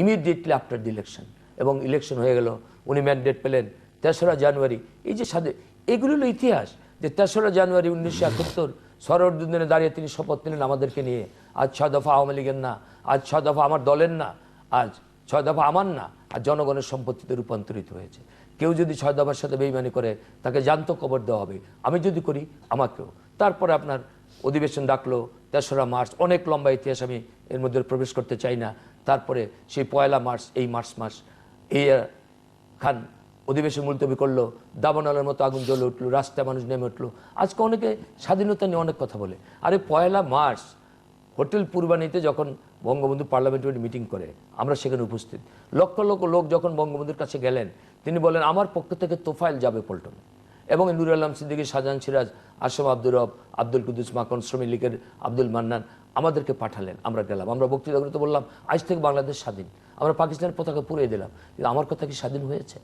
Immediately after the election এবং election হয়ে গেল, উনি ম্যান্ডেট পেলেন তেসরা জানুয়ারি। এই যে সাদে এগুলো হলো ইতিহাস যে তেসরা জানুয়ারি উনিশশো একাত্তর সরোদ্দিনে দাঁড়িয়ে তিনি শপথ নিলেন আমাদেরকে নিয়ে। আজ ছয় দফা আওয়ামী লীগের না, আজ ছয় দফা আমার দলের না, আজ ছয় দফা আমার না, আর জনগণের সম্পত্তিতে রূপান্তরিত হয়েছে। কেউ যদি ছয় দফার সাথে বেইমানি করে, তাকে জান্ত কবর দেওয়া হবে। আমি যদি করি, আমাকেও। তারপরে আপনার অধিবেশন ডাকলো, তেসরা মার্চ, অনেক লম্বা ইতিহাস আমি এর মধ্যে প্রবেশ করতে চাই না। তারপরে সেই পয়লা মার্চ, এই মার্চ মাস, এই খান অধিবেশন মুলতবি করল, দাবানলের মতো আগুন জ্বলে উঠল, রাস্তায় মানুষ নেমে উঠল। আজকে অনেকে স্বাধীনতা নিয়ে অনেক কথা বলে। আরে পয়লা মার্চ, হোটেল পূর্বানীতে যখন বঙ্গবন্ধু পার্লামেন্টারি মিটিং করে, আমরা সেখানে উপস্থিত। লক্ষ লক্ষ লোক যখন বঙ্গবন্ধুর কাছে গেলেন, তিনি বলেন, আমার পক্ষ থেকে তোফাইল যাবে পল্টনে। এবং নুর আলম সিদ্দিকী, শাহজাহান সিরাজ আসম আব্দুর রব, আব্দুল কুদ্দুস মাকন শ্রমিক লীগের আব্দুল মান্নান আমাদেরকে পাঠালেন, আমরা গেলাম। আমরা বক্তৃতা করতে বললাম, আজ থেকে বাংলাদেশ স্বাধীন। আমরা পাকিস্তানের পতাকা পুড়িয়ে দিলাম। কিন্তু আমার কথা কি স্বাধীন হয়েছে?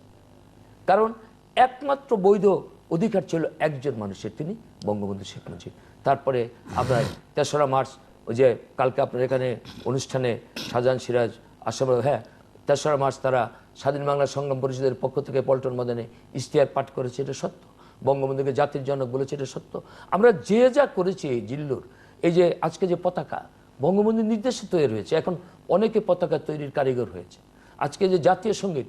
কারণ একমাত্র বৈধ অধিকার ছিল একজন মানুষের, তিনি বঙ্গবন্ধু শেখ মুজিব। তারপরে আপনার তেসরা মার্চ, ওই যে কালকে আপনার এখানে অনুষ্ঠানে শাহজাহান সিরাজ আসাম হ্যাঁ তেসরা মার্চ তারা স্বাধীন বাংলা সংগ্রাম পরিষদের পক্ষ থেকে পল্টন মদনে ইশতেহার পাঠ করেছে, এটা সত্য। বঙ্গবন্ধুকে জাতির জনক বলেছে, এটা সত্য। আমরা যে যা করেছি জিল্লুর এই যে আজকে যে পতাকা বঙ্গবন্ধুর নির্দেশে তৈরি হয়েছে, এখন অনেকে পতাকা তৈরির কারিগর হয়েছে। আজকে যে জাতীয় সংগীত,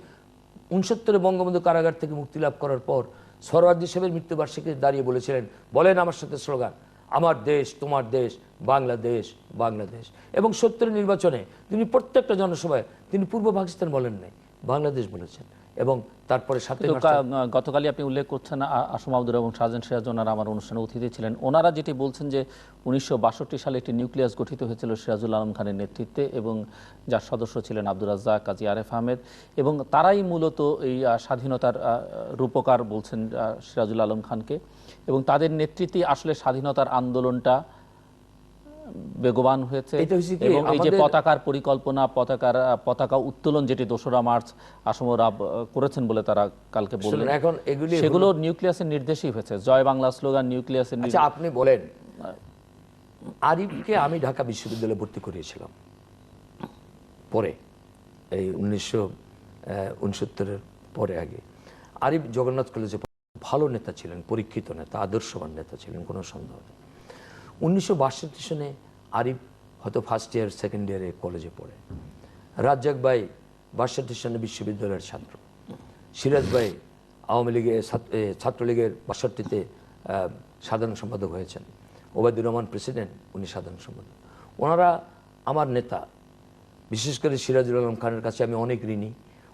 উনসত্তরে বঙ্গবন্ধু কারাগার থেকে মুক্তি লাভ করার পর সরওয়ার্দী সাহেবের মৃত্যুবার্ষিকী দাঁড়িয়ে বলেছিলেন, বলেন আমার সাথে স্লোগান, আমার দেশ, তোমার দেশ, বাংলাদেশ বাংলাদেশ। এবং সত্তরের নির্বাচনে তিনি প্রত্যেকটা জনসভায়, তিনি পূর্ব পাকিস্তান বলেন নাই, বাংলাদেশ বলেছেন। এবং তারপরে সাথে গতকালই আপনি উল্লেখ করছেন আসম আব্দুর এবং শাহজাহান সিরাজ ওনারা আমার অনুষ্ঠানে অতিথি ছিলেন। ওনারা যেটি বলছেন যে উনিশশো বাষট্টি সালে একটি নিউক্লিয়াস গঠিত হয়েছিল সিরাজুল আলম খানের নেতৃত্বে এবং যার সদস্য ছিলেন আব্দুর রাজ্জাক কাজী আরেফ আহমেদ এবং তারাই মূলত এই স্বাধীনতার রূপকার বলছেন সিরাজুল আলম খানকে এবং তাদের নেতৃত্বে আসলে স্বাধীনতার আন্দোলনটা বেগবান হয়েছে এবং এই যে পতাকার পরিকল্পনা পতাকার পতাকা উত্তোলন যেটি দোসরা মার্চ আসমরা করেছেন বলে তারা কালকে বললেন। এখন এগুলি সেগুলো নিউক্লিয়াসের নির্দেশই হয়েছে। জয় বাংলা স্লোগান নিউক্লিয়াসের নির্দেশ- আচ্ছা আপনি বলেন। আরিফকে আমি ঢাকা বিশ্ববিদ্যালয়ে ভর্তি করিয়েছিলাম। পরে এই উনিশশো উনসত্তরের পরে আগে। আরিফ জগন্নাথ কলেজে ভালো নেতা ছিলেন পরীক্ষিত নেতা আদর্শবান নেতা ছিলেন কোনো সন্দেহ নেই। উনিশশো বাষট্টি সনে আরিফ হয়তো ফার্স্ট ইয়ার সেকেন্ড ইয়ারে কলেজে পড়ে। রাজ্জাক ভাই বাষট্টি সনে বিশ্ববিদ্যালয়ের ছাত্র। সিরাজ ভাই আওয়ামী লীগের ছাত্রলীগের বাষট্টিতে সাধারণ সম্পাদক হয়েছেন। ওবায়দুর রহমান প্রেসিডেন্ট উনি সাধারণ সম্পাদক। ওনারা আমার নেতা। বিশেষ করে সিরাজুল আলম খানের কাছে আমি অনেক ঋণী।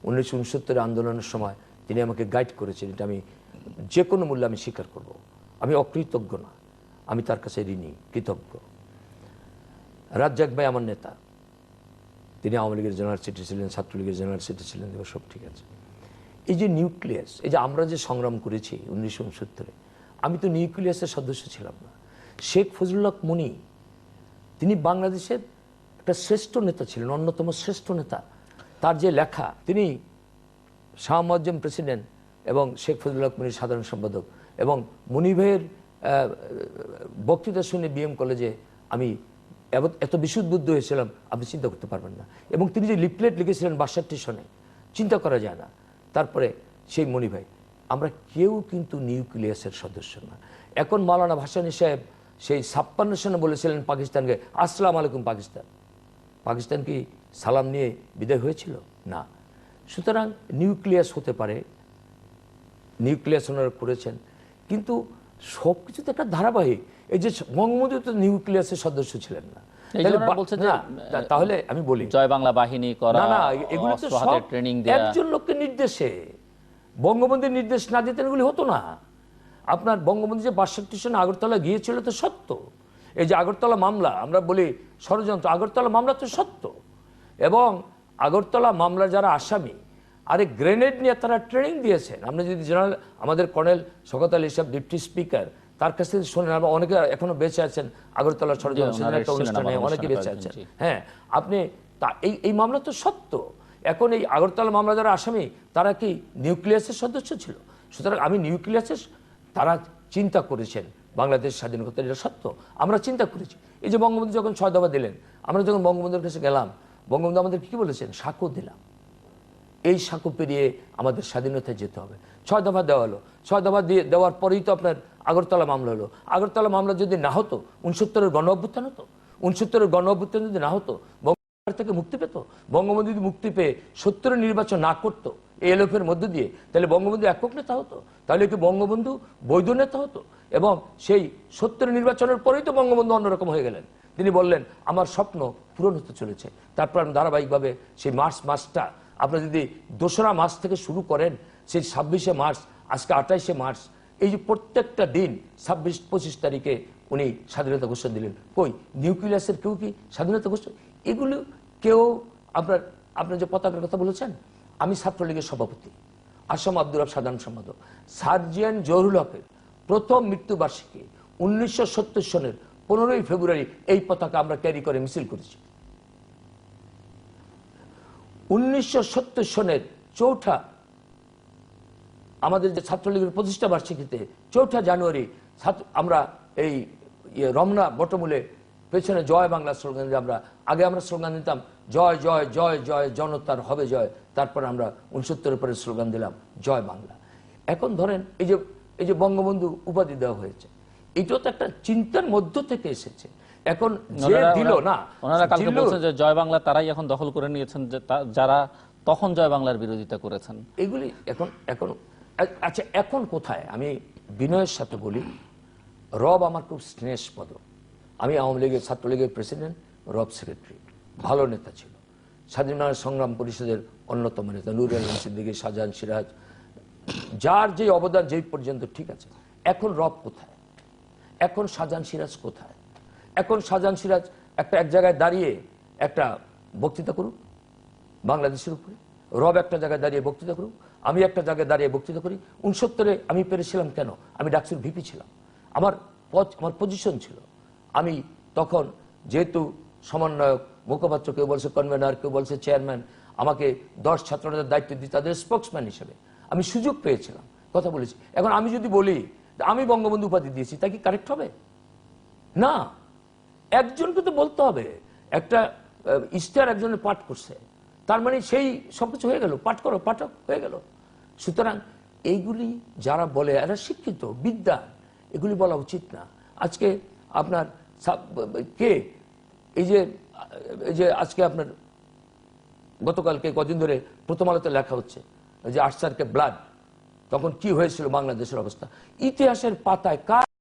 উনিশশো উনসত্তরের আন্দোলনের সময় তিনি আমাকে গাইড করেছেন। এটা আমি যে কোনো মূল্যে আমি স্বীকার করব। আমি অকৃতজ্ঞ না। আমি তার কাছে ঋণী কৃতজ্ঞ। রাজ্জাক ভাই আমার নেতা। তিনি আওয়ামী লীগের জেনারেল সিটি ছিলেন ছাত্রলীগের জেনারেল সিটি ছিলেন সব ঠিক আছে। এই যে নিউক্লিয়াস এই যে আমরা যে সংগ্রাম করেছি উনিশশো উনসত্তরে আমি তো নিউক্লিয়াসের সদস্য ছিলাম না। শেখ ফজলুল্লাহ মনি তিনি বাংলাদেশের একটা শ্রেষ্ঠ নেতা ছিলেন অন্যতম শ্রেষ্ঠ নেতা। তার যে লেখা তিনি শাহ মুয়াজ্জম প্রেসিডেন্ট এবং শেখ ফজলুল্লাহ মনির সাধারণ সম্পাদক এবং মনিভাইয়ের আহ, বক্তৃতা শুনে বিএম কলেজে আমি এত- বিশুদ্ধ হয়েছিলাম, আপনি চিন্তা করতে পারবেন না। এবং তিনি যে লিফলেট লিখেছিলেন বাষট্টি সনে, চিন্তা করা যায় না। তারপরে সেই মনিভাই আমরা কেউ কিন্তু নিউক্লিয়াসের সদস্য না। এখন মাওলানা ভাসানী সাহেব সেই ছাপ্পান্ন সনে বলেছিলেন পাকিস্তানকে, আসসালাম আলাইকুম পাকিস্তান। পাকিস্তান কি সালাম নিয়ে বিদায় হয়েছিল? না। সুতরাং নিউক্লিয়াস হতে পারে, নিউক্লিয়াস ওনারা করেছেন। কিন্তু সব কিছু তো একটা ধারাবাহিক। এই যে বঙ্গবন্ধু তো নিউক্লিয়াসের সদস্য ছিলেন না। তাহলে আমি বলি। জয় বাংলা বাহিনী করা না এগুলো তো সব ট্রেনিং দেয়া। একজন লোকের নির্দেশে। বঙ্গবন্ধুর নির্দেশ না দিতেন এগুলি হতো না। আপনার বঙ্গবন্ধু যে বাষট্টি সনে আগরতলা গিয়েছিল তো সত্য। এই যে আগরতলা মামলা আমরা বলি ষড়যন্ত্র আগরতলা মামলা তো সত্য। এবং আগরতলা মামলার যারা আসামি আরে গ্রেনেড নিয়ে তারা ট্রেনিং দিয়েছেন। আপনি যদি জেনারেল আমাদের কর্নেল শকত আলী সাহেব ডিপটি স্পিকার তার কাছ থেকে শোনেন। আমরা অনেকে এখনও বেঁচে আছেন আগরতলা ষড়যন্ত্র একটা অনুষ্ঠানে অনেকে বেঁচে আছেন। হ্যাঁ আপনি তা এই এই মামলা তো সত্য। এখন এই আগরতলা মামলা যারা আসামি তারা কি নিউক্লিয়াসের সদস্য ছিল? সুতরাং আমি নিউক্লিয়াসের তারা চিন্তা করেছেন বাংলাদেশ স্বাধীনতা এটা সত্য। আমরা চিন্তা করেছি। এই যে বঙ্গবন্ধু যখন ছয় দফা দিলেন আমরা যখন বঙ্গবন্ধুর কাছে গেলাম বঙ্গবন্ধু আমাদের কি বলেছেন? সাক্ষ্য দিলাম। এই সাঁকো পেরিয়ে আমাদের স্বাধীনতায় যেতে হবে। ছয় দফা দেওয়া হলো। ছয় দফা দিয়ে দেওয়ার পরেই তো আপনার আগরতলা মামলা হলো। আগরতলা মামলা যদি না হতো, উনসত্তরের গণ অভ্যুত্থান হতো। উনসত্তরের গণ অভ্যুত্থান যদি না হতো, বঙ্গবন্ধু থেকে মুক্তি পেত। বঙ্গবন্ধু যদি মুক্তি পেয়ে সত্তরের নির্বাচন না করতো, এই এলোফের মধ্য দিয়ে, তাহলে বঙ্গবন্ধু একক নেতা হতো। তাহলে কি বঙ্গবন্ধু বৈধ নেতা হতো? এবং সেই সত্তরের নির্বাচনের পরেই তো বঙ্গবন্ধু অন্যরকম হয়ে গেলেন। তিনি বললেন, আমার স্বপ্ন পূরণ হতে চলেছে। তারপর আমি ধারাবাহিকভাবে সেই মার্চ মাসটা আপনি যদি দোসরা মাস থেকে শুরু করেন, সেই ছাব্বিশে মার্চ, আজকে আঠাইশে মার্চ, এই যে প্রত্যেকটা দিন ছাব্বিশ, পঁচিশ তারিখে উনি স্বাধীনতা ঘোষণা দিলেন। কই? নিউক্লিয়াসের কেউ কি স্বাধীনতা ঘোষণা? এগুলো কেউ আপনার আপনার যে পতাকার কথা বলেছেন, আমি ছাত্রলীগের সভাপতি, আসাম আব্দুর রব সাধারণ সম্পাদক। সার্জিয়ান জহুরুল হকের প্রথম মৃত্যুবার্ষিকী উনিশশো সত্তর সনের পনেরোই ফেব্রুয়ারি এই পতাকা আমরা ক্যারি করে মিছিল করেছি। উনিশশো সত্তর সনের চৌঠা আমাদের যে ছাত্রলীগের প্রতিষ্ঠা বার্ষিকীতে, চৌঠা জানুয়ারি আমরা এই ইয়ে রমনা বটমূলে পেছনে জয় বাংলা স্লোগান আমরা আগে আমরা স্লোগান দিতাম, জয় জয় জয় জয়, জনতার হবে জয়। তারপর আমরা উনসত্তরের পরে স্লোগান দিলাম, জয় বাংলা। এখন ধরেন এই যে এই যে বঙ্গবন্ধু উপাধি দেওয়া হয়েছে এটাও তো একটা চিন্তার মধ্য থেকে এসেছে। এখন যে দিল না ওনারা কালকে বলছেন যে জয় বাংলা তারাই এখন দখল করে নিয়েছেন যে যারা তখন জয় বাংলার বিরোধিতা করেছেন। এগুলি এখন এখন আচ্ছা এখন কোথায়? আমি বিনয়ের সাথে বলি রব আমার খুব স্নেহস্পদ। আমি আওয়ামী লীগের ছাত্রলীগের প্রেসিডেন্ট রব সেক্রেটারি। ভালো নেতা ছিল। স্বাধীনতা সংগ্রাম পরিষদের অন্যতম নেতা নুর আলম সিদ্দিকী শাহজাহান সিরাজ। যার যে অবদান যেই পর্যন্ত ঠিক আছে। এখন রব কোথায়? এখন শাহজাহান সিরাজ কোথায়? এখন শাহজাহান সিরাজ একটা এক জায়গায় দাঁড়িয়ে একটা বক্তৃতা করুক, বাংলাদেশের উপরে। রব একটা জায়গায় দাঁড়িয়ে বক্তৃতা করুক, আমি একটা জায়গায় দাঁড়িয়ে বক্তৃতা করি। উনসত্তরে আমি পেরেছিলাম কেন? আমি ডাকসুর ভিপি ছিলাম। আমার পথ আমার পজিশন ছিল। আমি তখন যেহেতু সমন্বয়ক, মুখপাত্র, কেউ বলছে কনভেনার কেউ বলছে চেয়ারম্যান আমাকে দশ ছাত্রদের দায়িত্ব দিই তাদের স্পোক্সম্যান হিসেবে আমি সুযোগ পেয়েছিলাম। কথা বলেছি। এখন আমি যদি বলি আমি বঙ্গবন্ধু উপাধি দিয়েছি তা কি কারেক্ট হবে? না। একজনকে তো বলতে হবে। একটা আহ, ইস্তার একজনের পাঠ করছে। তার মানে সেই সবকিছু হয়ে গেল। পাঠ করো পাঠক হয়ে গেল। সুতরাং এইগুলি যারা বলে এরা শিক্ষিত বিদ্যা এগুলি বলা উচিত না। আজকে আপনার কে? এই যে এই যে আজকে আপনার গতকালকে কদিন ধরে প্রথম আলোতে লেখা হচ্ছে যে আটসারকে ব্লাড তখন কি হয়েছিল বাংলাদেশের অবস্থা? ইতিহাসের পাতায় কার